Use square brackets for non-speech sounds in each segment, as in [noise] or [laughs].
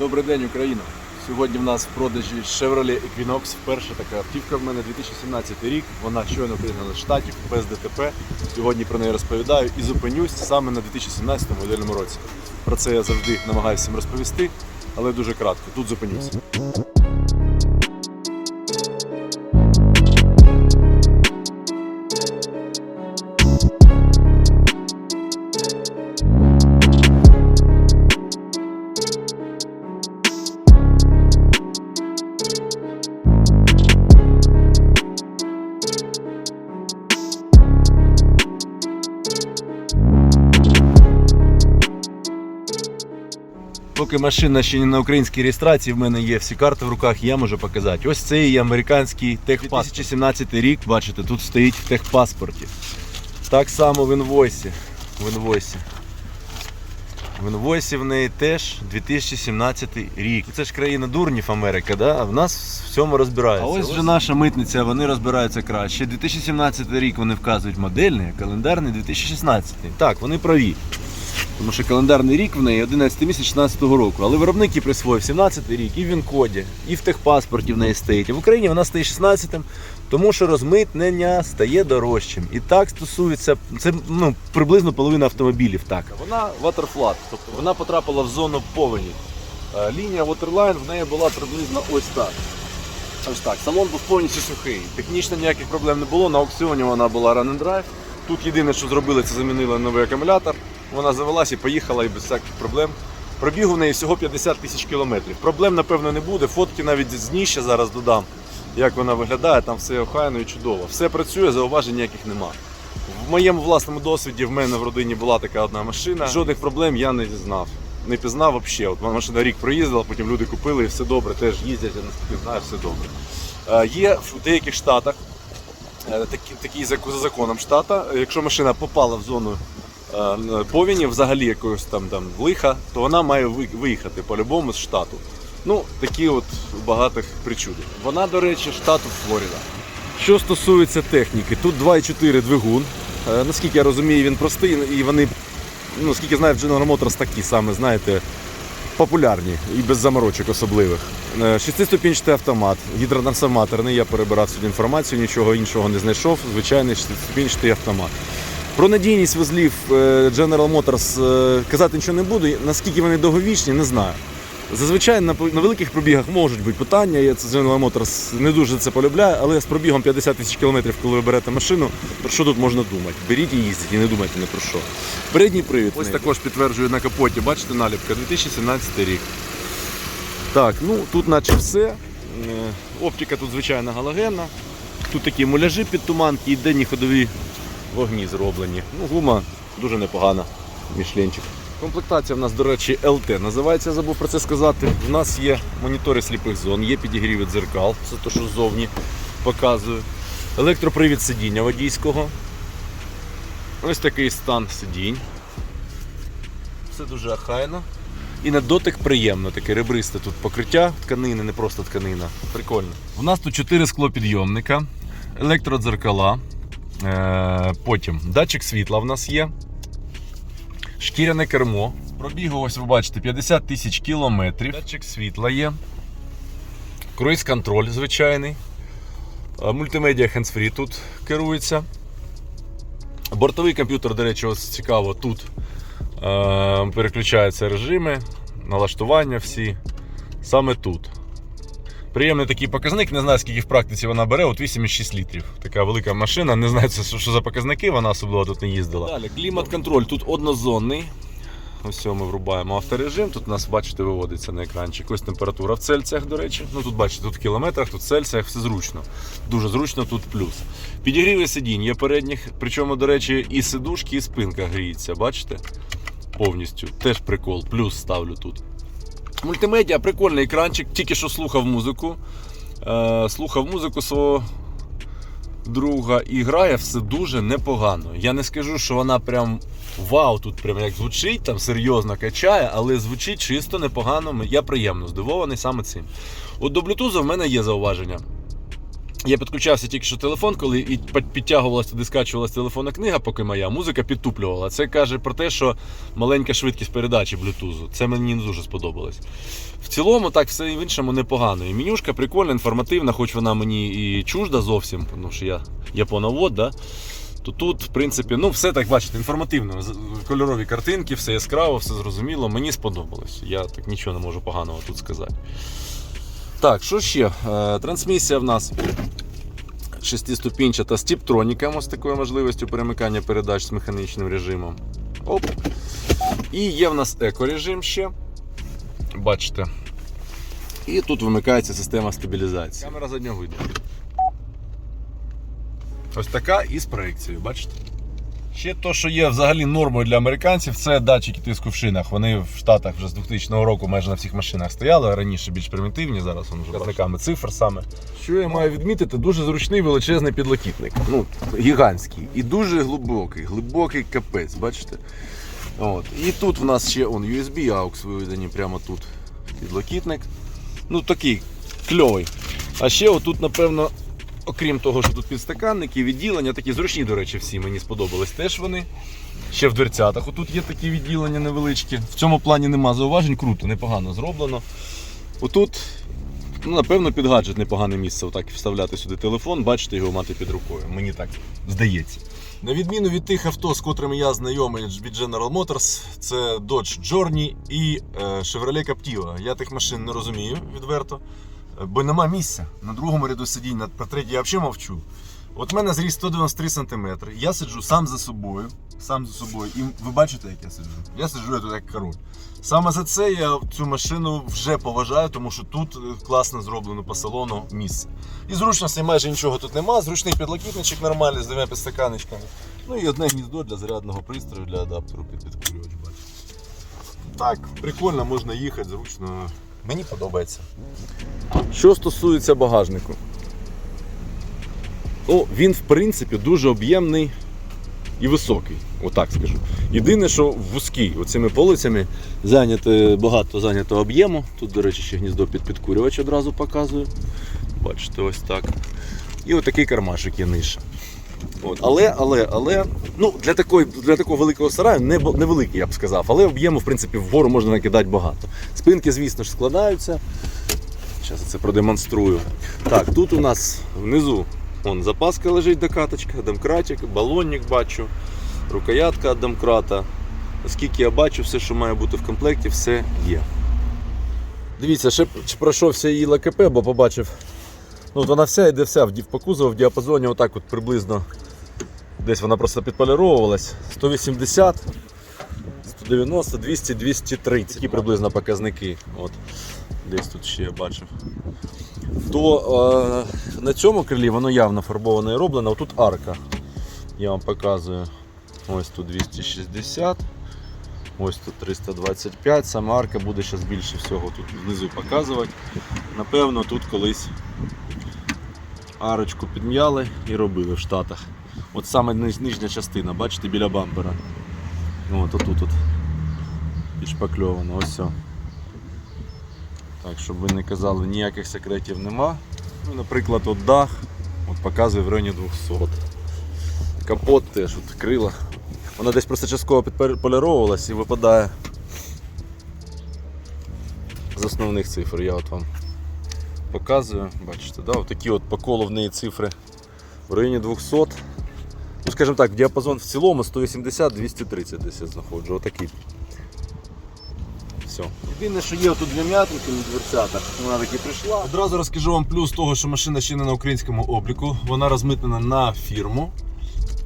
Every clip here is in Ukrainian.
Добрий день, Україна! Сьогодні в нас в продажі Chevrolet Equinox. Перша така автівка в мене 2017 рік. Вона щойно пригнана з штатів без ДТП. Сьогодні про неї розповідаю і зупинюсь саме на 2017 модельному році. Про це я завжди намагаюся розповісти, але дуже кратко. Тут зупинюся. Поки машина ще не на українській реєстрації, в мене є всі карти в руках, я можу показати. Ось це і американський техпаспорт. 2017 рік, бачите, тут стоїть в техпаспорті. Так само в інвойсі. В інвойсі. В інвойсі в неї теж 2017 рік. Це ж країна дурнів Америка, да? а в нас в цьому розбираються. А ось вже наша митниця, вони розбираються краще. 2017 рік вони вказують модельний, а календарний 2016. Так, вони праві. Тому що календарний рік в неї 11 місяць 16 року. Але виробник їй присвоїв 17 рік і в ВІН-коді, і в техпаспорті в неї стоїть. І в Україні вона стоїть 16-м, тому що розмитнення стає дорожчим. І так стосується, це ну, приблизно половина автомобілів. Так. Вона waterflat, тобто вона потрапила в зону повені. Е, Лінія Waterline в неї була приблизно ось так. Ось так. Салон був повністю сухий. Технічно ніяких проблем не було. На аукціоні вона була run and drive. Тут єдине, що зробили, це замінили новий акумулятор. Вона завелась і поїхала і без всяких проблем. Пробіг у неї всього 50 тисяч кілометрів. Проблем, напевно, не буде. Фотки навіть з дніща зараз додам, як вона виглядає, там все охайно і чудово. Все працює, зауважень ніяких нема. В моєму власному досвіді в мене в родині була така одна машина. Жодних проблем я не знав. Не пізнав взагалі. От машина рік проїздила, потім люди купили і все добре, теж їздять, я наскільки знаю, все добре. Е, Є в деяких штатах е, такі, за законом штата, якщо машина попала в зону повіні, взагалі якогось там, там лиха, то вона має виїхати по-любому з штату. Ну, такі от багатих причуди. Вона, до речі, штату Флорида. Що стосується техніки, тут 2,4 двигун. Е, Наскільки я розумію, він простий, і вони, ну, скільки знаю, General Motors такі саме, знаєте, популярні і без заморочок особливих. Е, Шестиступінчатий автомат, гідротрансформаторний, я перебирав сьогодні інформацію, нічого іншого не знайшов. Звичайний шестиступінчатий автомат. Про надійність вузлів е, General Motors е, казати нічого не буду. Наскільки вони довговічні, не знаю. Зазвичай на, на великих пробігах можуть бути питання. Я це General Motors не дуже це полюбляю, але з пробігом 50 тисяч кілометрів, коли ви берете машину, про що тут можна думати? Беріть і їздіть і не думайте ні про що. Передній привід. Ось також підтверджую на капоті. Бачите, наліпка 2017 рік. Так, ну тут наче все. Е, Оптика тут звичайна галогенна. Тут такі муляжі під туманки і денні ходові вогні зроблені. Ну, гума дуже непогана. Мішленчик. Комплектація в нас, до речі, LT називається, забув про це сказати. У нас є монітори сліпих зон, є підігріви дзеркал, це те, що ззовні показую. Електропривід сидіння водійського. Ось такий стан сидінь. Все дуже ахайно. І на дотик приємно, таке ребристе тут покриття тканини, не просто тканина. Прикольно. У нас тут 4 склопідйомника, електродзеркала, потім датчик світла в нас є, шкіряне кермо. Пробігу, ось ви бачите, 50 тисяч кілометрів. Датчик світла є. Круїз контроль звичайний. Е, Мультимедіа hands-free тут керується. Бортовий комп'ютер, до речі, ось цікаво, тут е, переключаються режими, налаштування всі. Саме тут. Приємний такий показник, не знаю, скільки в практиці вона бере, от 8,6 літрів. Така велика машина, не знаю, що за показники, вона особливо тут не їздила. Далі, клімат-контроль тут однозонний. Ось ми врубаємо авторежим. Тут у нас, бачите, виводиться на екранчик. Ось температура в Цельсіях, до речі. Ну тут бачите, тут в кілометрах, тут в Цельсіях, все зручно. Дуже зручно, тут плюс. Підігріви сидінь є передніх, причому, до речі, і сидушки, і спинка гріється, бачите? Повністю. Теж прикол, плюс ставлю тут. Мультимедіа, прикольний екранчик, тільки що слухав музику. Е, слухав музику свого друга і грає все дуже непогано. Я не скажу, що вона прям вау, тут прям як звучить, там серйозно качає, але звучить чисто непогано. Я приємно здивований саме цим. От до Bluetooth в мене є зауваження. Я підключався тільки що телефон, коли і підтягувалася туди, скачувалася телефонна книга, поки моя музика підтуплювала. Це каже про те, що маленька швидкість передачі блютузу. Це мені не дуже сподобалось. В цілому, так все в іншому непогано. І менюшка прикольна, інформативна, хоч вона мені і чужда зовсім, тому що я японовод, да? то тут, в принципі, ну все так бачите, інформативно. Кольорові картинки, все яскраво, все зрозуміло. Мені сподобалось. Я так нічого не можу поганого тут сказати. Так, що ще? Е, Трансмісія в нас шестиступінчата з тіптроніком, з такою можливістю перемикання передач з механічним режимом. Оп. І є в нас екорежим ще. Бачите. І тут вимикається система стабілізації. Камера заднього виду. Ось така і з проекцією, бачите? Ще то, що є взагалі нормою для американців, це датчики тиску в шинах. Вони в Штатах вже з 2000 року майже на всіх машинах стояли, раніше більш примітивні, зараз вони вже показниками цифр саме. Що я маю відмітити, дуже зручний величезний підлокітник. Ну, гігантський. І дуже глибокий, глибокий капець, бачите? От. І тут в нас ще он, USB AUX виведені прямо тут. Підлокітник. Ну такий кльовий. А ще отут, напевно, окрім того, що тут підстаканники, відділення, такі зручні, до речі, всі мені сподобались теж вони. Ще в дверцятах. Отут є такі відділення невеличкі. В цьому плані нема зауважень, круто, непогано зроблено. Отут, ну, напевно, під гаджет непогане місце отак вставляти сюди телефон, бачите, його мати під рукою. Мені так здається. На відміну від тих авто, з котрими я знайомий від General Motors, це Dodge Journey і е, Chevrolet Captiva. Я тих машин не розумію відверто, бо нема місця. На другому ряду сидінь, про третій я взагалі мовчу. От мене зріст 193 см. Я сиджу сам за собою. Сам за собою. І ви бачите, як я сиджу? Я сиджу я тут як король. Саме за це я цю машину вже поважаю, тому що тут е, класно зроблено по салону місце. І зручності майже нічого тут нема. Зручний підлокітничок нормальний з двома підстаканечками. Ну і одне гніздо для зарядного пристрою для адаптеру під підкурювач. бачите. Так, прикольно, можна їхати, зручно. Мені подобається. Що стосується багажнику. Ну, він, в принципі, дуже об'ємний і високий, отак скажу. Єдине, що вузький, оцими полицями зайняти, багато зайнято об'єму. Тут, до речі, ще гніздо під підкурювач одразу показую. Бачите, ось так. І отакий кармашик є нижче. От. Але, але, але, ну, для, такої, для такого великого сараю не, невеликий, я б сказав, але об'єму, в принципі, вгору можна накидати багато. Спинки, звісно ж, складаються. Зараз це продемонструю. Так, тут у нас внизу вон, запаска лежить докаточка, домкратик, балонник бачу, рукоятка від. Оскільки я бачу, все, що має бути в комплекті, все є. Дивіться, ще пройшовся її ЛКП, бо побачив. Ну, от вона вся йде вся в, кузову в діапазоні, отак от приблизно. Десь вона просто підполіровувалась. 180, 190, 200, 230. Такі приблизно показники. От. Десь тут ще я бачив. То е, на цьому крилі воно явно фарбоване і роблено. Отут арка. Я вам показую. Ось тут 260. Ось тут 325. Сама арка буде зараз більше всього тут внизу показувати. Напевно, тут колись арочку підм'яли і робили в Штатах. От саме нижня частина, бачите, біля бампера. От отут от підшпакльовано, ось все. Так, щоб ви не казали, ніяких секретів нема. Ну, наприклад, от дах от показує в районі 200. Капот теж, от крила. Вона десь просто частково підполіровувалась і випадає з основних цифр. Я от вам показую. Бачите, да? такі от по колу в цифри в районі 200. Ну, скажімо так, діапазон в цілому 180-230 десь я знаходжу. Отакий. Все. Єдине, що є тут дві м'ятинки на дверцятах, вона таки прийшла. Одразу розкажу вам плюс того, що машина ще не на українському обліку. Вона розмитнена на фірму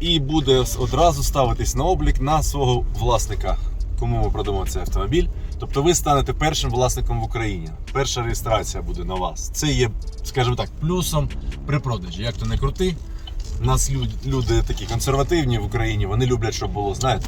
і буде одразу ставитись на облік на свого власника, кому ми продамо цей автомобіль. Тобто ви станете першим власником в Україні. Перша реєстрація буде на вас. Це є, скажімо так, плюсом при продажі. Як то не крути. У нас люди, люди такі консервативні в Україні, вони люблять, щоб було, знаєте,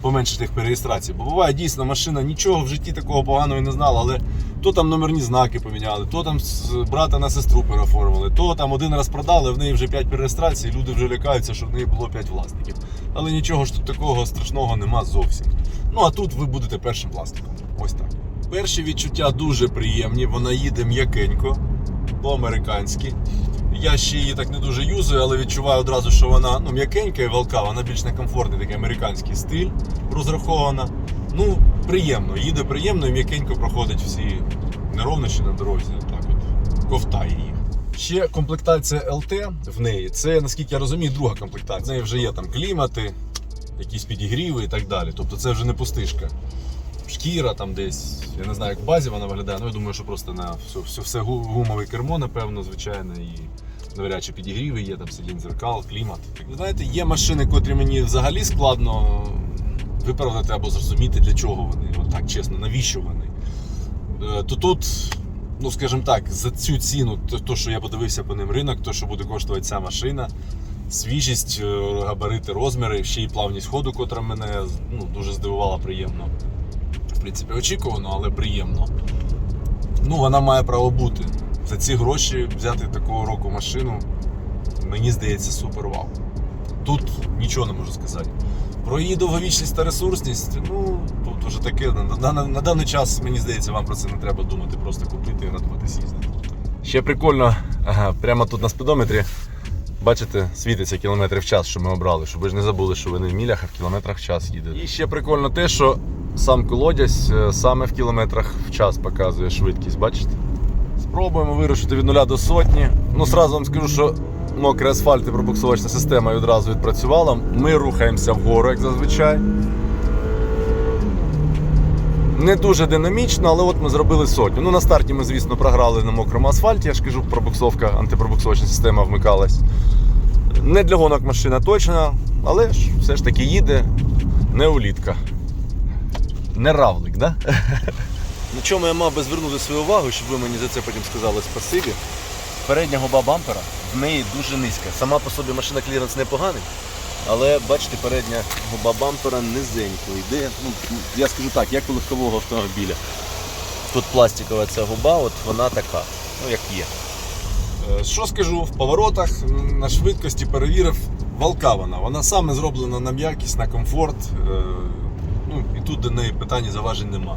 поменше тих переєстрацій. Бо буває дійсно машина нічого в житті такого поганого не знала, але то там номерні знаки поміняли, то там з брата на сестру переоформили, то там один раз продали, в неї вже 5 переєстрацій, люди вже лякаються, що в неї було 5 власників. Але нічого ж тут такого страшного нема зовсім. Ну а тут ви будете першим власником. Ось так. Перші відчуття дуже приємні, вона їде м'якенько, по-американськи. Я ще її так не дуже юзаю, але відчуваю одразу, що вона ну, м'якенька і валка, вона більш на комфортний такий американський стиль розрахована. Ну, приємно, їде приємно і м'якенько проходить всі неровнощі на дорозі. Так от, ковтає їх. Ще комплектація LT в неї. Це, наскільки я розумію, друга комплектація. В неї вже є там клімати, якісь підігріви і так далі. Тобто це вже не пустишка. Шкіра там десь, я не знаю, як в базі вона виглядає. Ну я думаю, що просто на все, все, все гумове кермо, напевно, звичайно, і навряд чи підігріви є, там сидінь зеркал, клімат. Ви знаєте, є машини, котрі мені взагалі складно виправдати або зрозуміти, для чого вони. От так чесно, навіщо вони. Е, То тут, ну скажімо так, за цю ціну, то, що я подивився по ним ринок, то, що буде коштувати ця машина, свіжість, е, габарити, розміри, ще й плавність ходу, котра мене ну, дуже здивувала приємно. В принципі, очікувано, але приємно. Ну, вона має право бути. За ці гроші взяти такого року машину, мені здається, супер вау. Тут нічого не можу сказати. Про її довговічність та ресурсність, ну, тут вже таке. На, на, на даний час, мені здається, вам про це не треба думати, просто купити і радуватись їздити. Ще прикольно, ага, прямо тут на спідометрі. Бачите, світиться кілометри в час, що ми обрали, щоб ви ж не забули, що ви не в мілях, а в кілометрах в час їдете. І ще прикольно те, що сам колодязь е, саме в кілометрах в час показує швидкість, бачите? Спробуємо вирушити від нуля до сотні. Ну, сразу вам скажу, що мокрий асфальт і пробуксовочна система відразу відпрацювала. Ми рухаємося вгору, як зазвичай. Не дуже динамічно, але от ми зробили сотню. Ну, на старті ми, звісно, програли на мокрому асфальті, я ж кажу, пробуксовка, антипробуксовочна система вмикалась. Не для гонок машина точно, але ж все ж таки їде не улітка. Не равлик, да? [laughs] На чому я мав би звернути свою увагу, щоб ви мені за це потім сказали спасибі. Передня губа бампера в неї дуже низька. Сама по собі машина кліренс непоганий, але бачите, передня губа бампера низенько йде. Ну, я скажу так, як у легкового автомобіля. Тут пластикова ця губа, от вона така, ну як є. Е, Що скажу, в поворотах на швидкості перевірив, валка вона. Вона саме зроблена на м'якість, на комфорт. е, Ну, і тут до неї питань і заважень нема.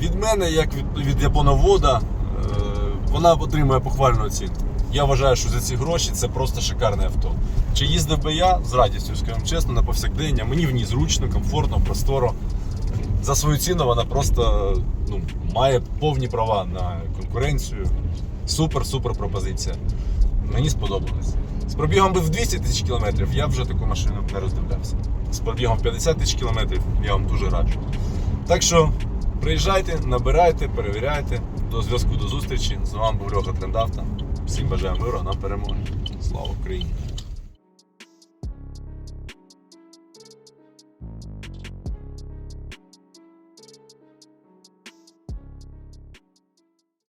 Від мене, як від, від японовода, е, вона отримує похвальну оцінку. Я вважаю, що за ці гроші це просто шикарне авто. Чи їздив би я з радістю, скажімо чесно, на повсякдення. Мені в ній зручно, комфортно, просторо. За свою ціну вона просто ну, має повні права на конкуренцію. Супер-супер пропозиція. Мені сподобалось. З пробігом би в 200 тисяч кілометрів я вже таку машину не роздивлявся. З пробігом 50 тисяч кілометрів я вам дуже раджу. Так що приїжджайте, набирайте, перевіряйте. До зв'язку, до зустрічі. З вами був Льоха Трендавта. Всім бажаю миру, нам перемоги. Слава Україні!